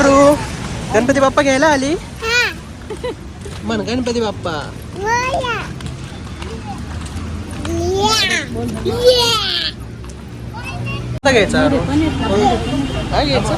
आरू गणपती बाप्पा घ्यायला आली म्हण गणपती बाप्पा कोणता घ्यायचा आरू काय घ्यायचं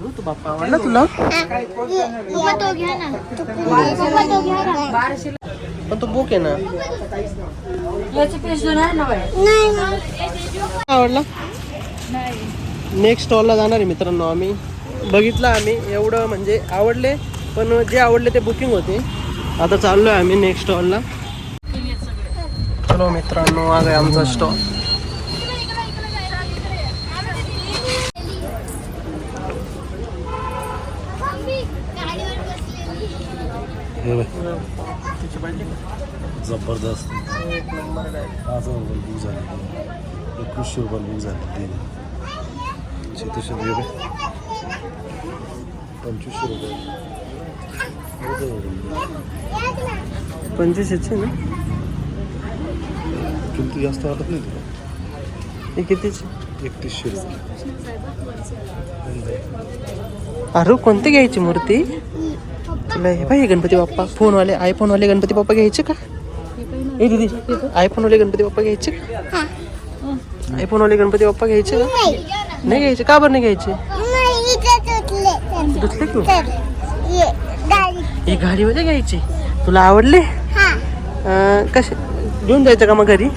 आरू तू बाप्पा आवडला तुला तो घ्या ना पप्पा तो घ्या ना पण तो बुक आहे ना याचे पेज आहे ना नाही आवडला नेक्स्ट स्टॉलला जाणार आहे मित्रांनो आम्ही बघितलं आम्ही एवढं म्हणजे आवडले पण जे आवडले ते बुकिंग होते आता चाललो आहे आम्ही नेक्स्ट स्टॉलला चलो मित्रांनो आ गया आमचा स्टॉल जबरदस्त पाच रुपये बुक झाले एकवीसशे रुपये बुक झाले शेतीशे रुपये पंचवीसशे रुपये पंचवीसशेचे ना किमती जास्त वाटत नाही तुला हे कितीचे एकतीसशे रुपये अरे कोणती घ्यायची मूर्ती तुला हे पाहिजे गणपती बाप्पा. फोनवाले आयफोनवाले गणपती बाप्पा घ्यायचे का? ए दीदी आयफोनवाले गणपती बाप्पा घ्यायचे का? आयफोनवाले गणपती बाप्पा घ्यायचे का? नाही घ्यायचे. का बरं नाही घ्यायचे? दुसरे घेऊ ही गाडीमध्ये घ्यायची. तुला आवडले? कसे? घेऊन जायचं का मग घरी?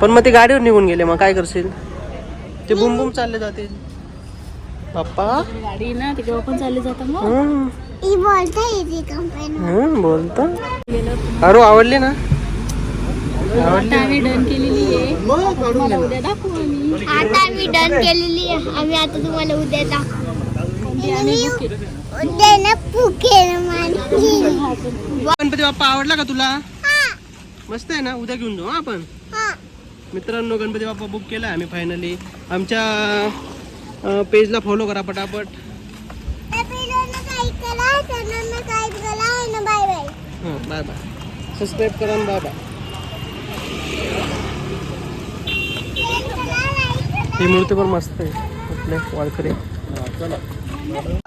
पण मग ते गाडीवर निघून गेले. मग काय करशील? ते बुम बुम चालले जातील. बाप्पा. गाडी ना तिकडे पण चालले जातात मग बोलता येते कंपनी हम्म, बोलतो. अरे आवडले ना? आता आम्ही डन केलेली आहे. उद्या दाखवू आम्ही. आता आम्ही डन केलेली आहे. आम्ही आता तुम्हाला उद्या दाखवू. आम्ही उद्या ना फुकेल गणपती बाप्पा आवडला का तुला? मस्त आहे ना? उद्या घेऊन जाऊ हा आपण. मित्रांनो गणपती बाप्पा बुक केला आम्ही फायनली आमच्या पेजला फॉलो करा पटापट. हां बाय बाय सबस्क्राईब करा बाय बाय ही मूर्ती पण मस्त आहे. आपले वाळकरी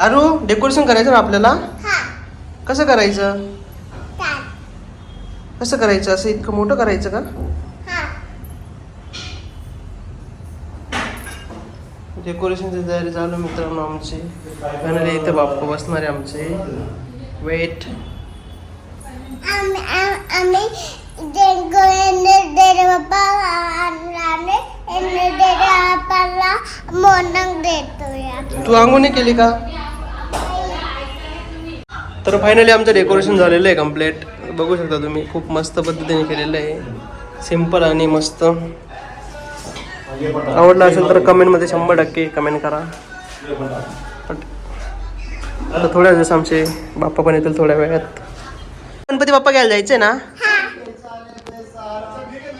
अरू डेकोरेशन करायचं ना आपल्याला? कसं करायचं? कसं करायचं? असं इतकं मोठं करायचं का? डेकोरेशनची तयारी चालू मित्रांनो आमची. इथं बाप्पा बसणार आमचे. वेट আমি तू अंगोनी केली का? तर फायनली आमचं डेकोरेशन झालेलं आहे कंप्लीट बघू शकता तुम्ही खूप मस्त पद्धतीने केलेलं आहे. सिंपल आणि मस्त. आवडलं असेल तर कमेंटमध्ये शंभर टक्के कमेंट करा. पण आता थोड्या दिवस आमचे बाप्पा पण येतील थोड्या वेळात. गणपती बाप्पा घ्यायला जायचंय ना?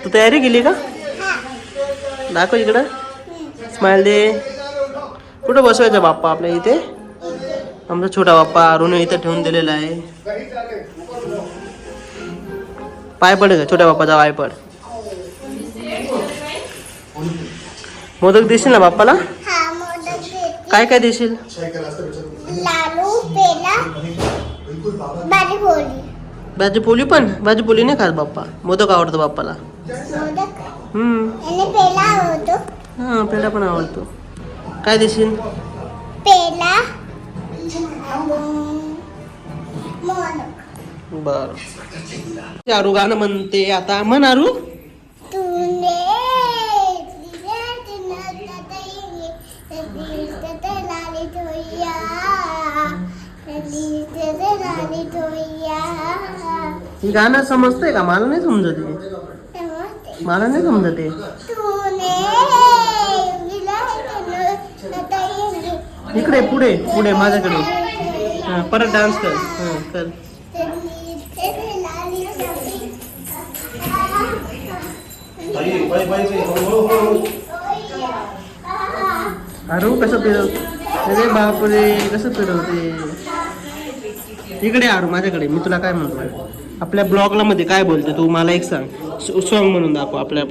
तू तयारी केली का? दाखव इकडं. स्माइल दे. कुठं बसवायचा बाप्पा आपल्या इथे? आमचा छोटा बाप्पा अरुण इथं ठेवून दिलेला आहे. पाय पड का छोट्या बाप्पाचा पाय पड. मोदक देशील ना बाप्पाला? काय काय देशील? लाडू पेला भाजी पोळी भाजी पोली पण भाजी पोली नाही खात बाप्पा. मोदक आवडतो बाप्पाला. हा पेढा पण आवडतो. काय देशील? बर. आरू गाणं म्हणते आता. म्हण आरू. ही गाणं समजतंय का? मला नाही समजत हे. मला नाही समजत हे. इकडे पुढे पुढे माझ्याकडे. हा, परत डान्स कर. हा, कर. अरे कसं फिरव अरे बापरे कसं फिरवते? इकडे आरू माझ्याकडे. मी तुला काय म्हणतो? आपल्या ब्लॉगला मध्ये काय बोलते तू? मला एक सांग. सॉन्ग म्हणून दाखव आपल्या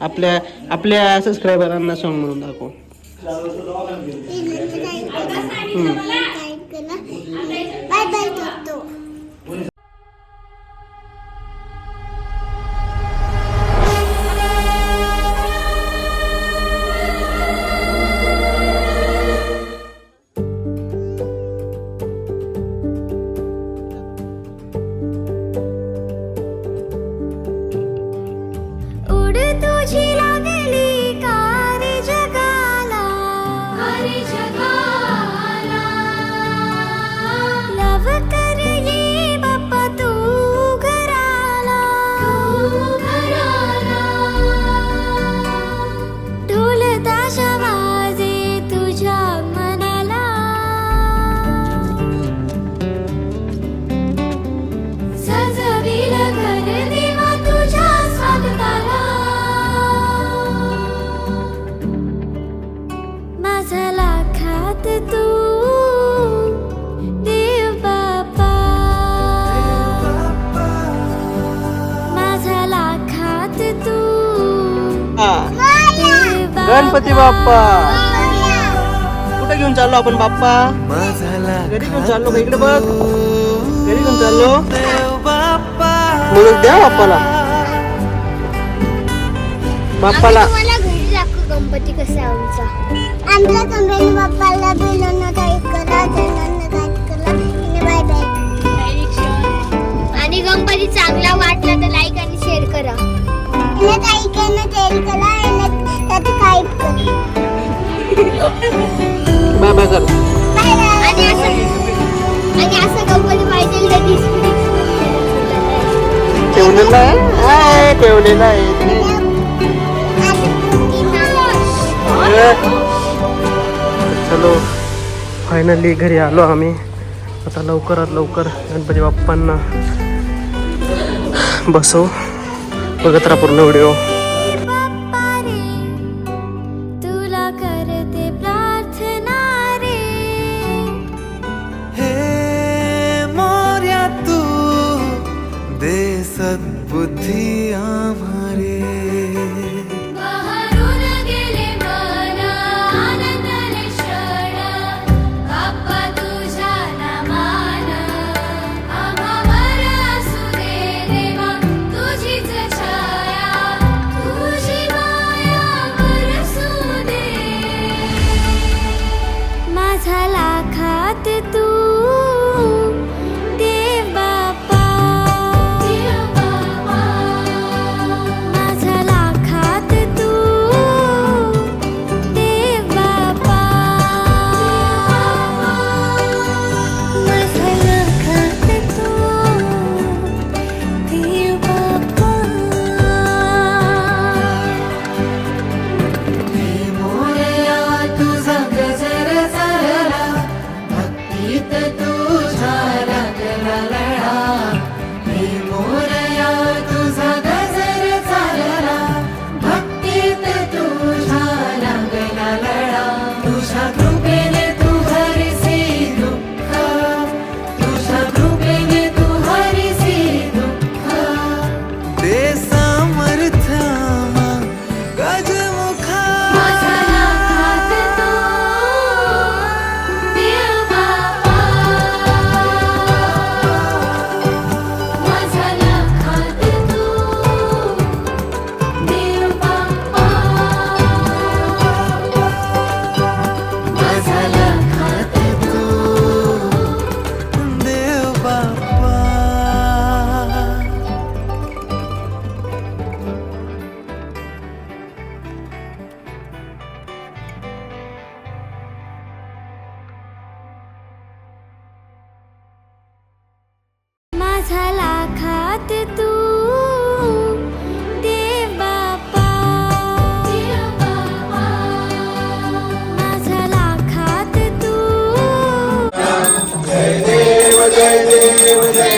आपल्या आपल्या सबस्क्रायबरांना सॉन्ग म्हणून दाखव. por गणपती बाप्पा. कुठे घेऊन चाललो आपण बाप्पा? घरी घेऊन चाललो इकडे बघ. घरी घेऊन चाललो. द्या बाप्पाला. बाप्पाला. मला घरी दाखव गणपती कसा आमचा. आमच्या बाप्पाला बाय बाय कर. आणि असं आणि असं गणपती पाहिजे तर डिस्प्ले ठेवलेला आहे? आहे, ठेवलेला आहे. चलो फायनली घरी आलो आम्ही. आता लवकरात लवकर गणपती बाप्पांना बसव. बघत राहा पूर्ण व्हिडिओ.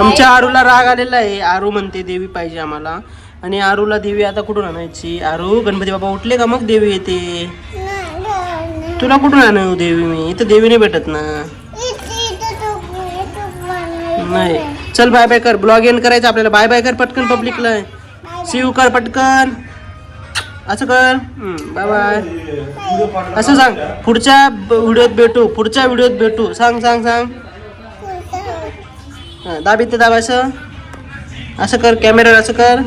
आमच्या आरूला राग आलेला आहे. आरू म्हणते देवी पाहिजे आम्हाला. आणि आरूला देवी आता कुठून आणायची? आरू गणपती बाबा उठले का मग देवी येते? तुला कुठून आणू देवी मी? इथं देवी नाही भेटत ना. नाही. चल बाय बाय कर. ब्लॉग एंड करायचं आपल्याला. बाय बाय कर पटकन पब्लिकला सीव कर पटकन. असं कर. बाय बाय असं सांग. पुढच्या व्हिडिओत भेटू. पुढच्या व्हिडिओत भेटू. सांग सांग सांग. हां दाब इथे असं असं कर कॅमेरा असं कर.